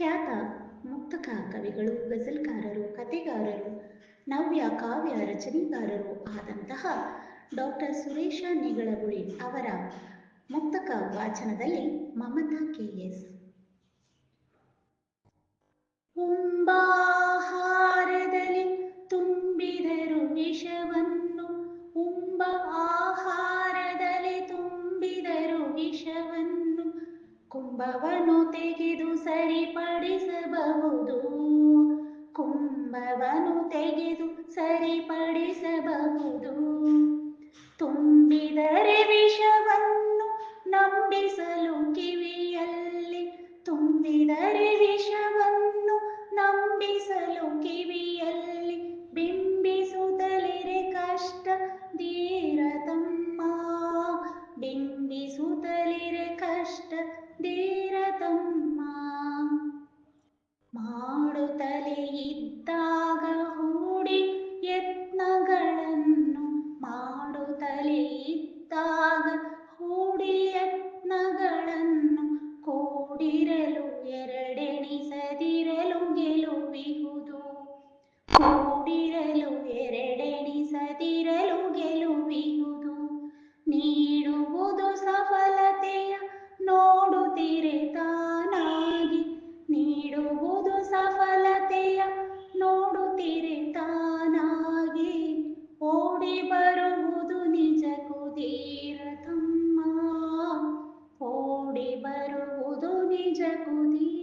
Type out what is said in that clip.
ಖ್ಯಾತ ಮುಕ್ತಕ ಕವಿಗಳು ಗಜಲ್ಕಾರರು ಕಥೆಗಾರರು ನವ್ಯ ಕಾವ್ಯ ರಚನೆಗಾರರು ಆದಂತಹ ಡಾಕ್ಟರ್ ಸುರೇಶ ನಿಗಳಗುಳಿ ಅವರ ಮುಕ್ತಕ ವಾಚನದಲ್ಲಿ ಮಮತಾ ಕೆ. ಎಸ್. ಕುಂಭವನ್ನು ತೆಗೆದು ಸರಿಪಡಿಸಬಹುದು. ಕುಂಭವನ್ನು ತೆಗೆದು ಸರಿಪಡಿಸಬಹುದು. ತುಂಬಿದರೆ ಧೀರತಮ್ಮ. ಮಾಡುತ್ತಲೇ ಇದ್ದಾಗ ಹೂಡಿ ಯತ್ನಗಳನ್ನು ಮಾಡುತ್ತಲೇ ಇದ್ದಾಗ ಹೂಡಿ ಯತ್ನಗಳನ್ನು ಕೂಡಿರಲು ಎರಡೆಣಿಸದಿರಲು ಗೆಲುವಿಹುದು. 固定的。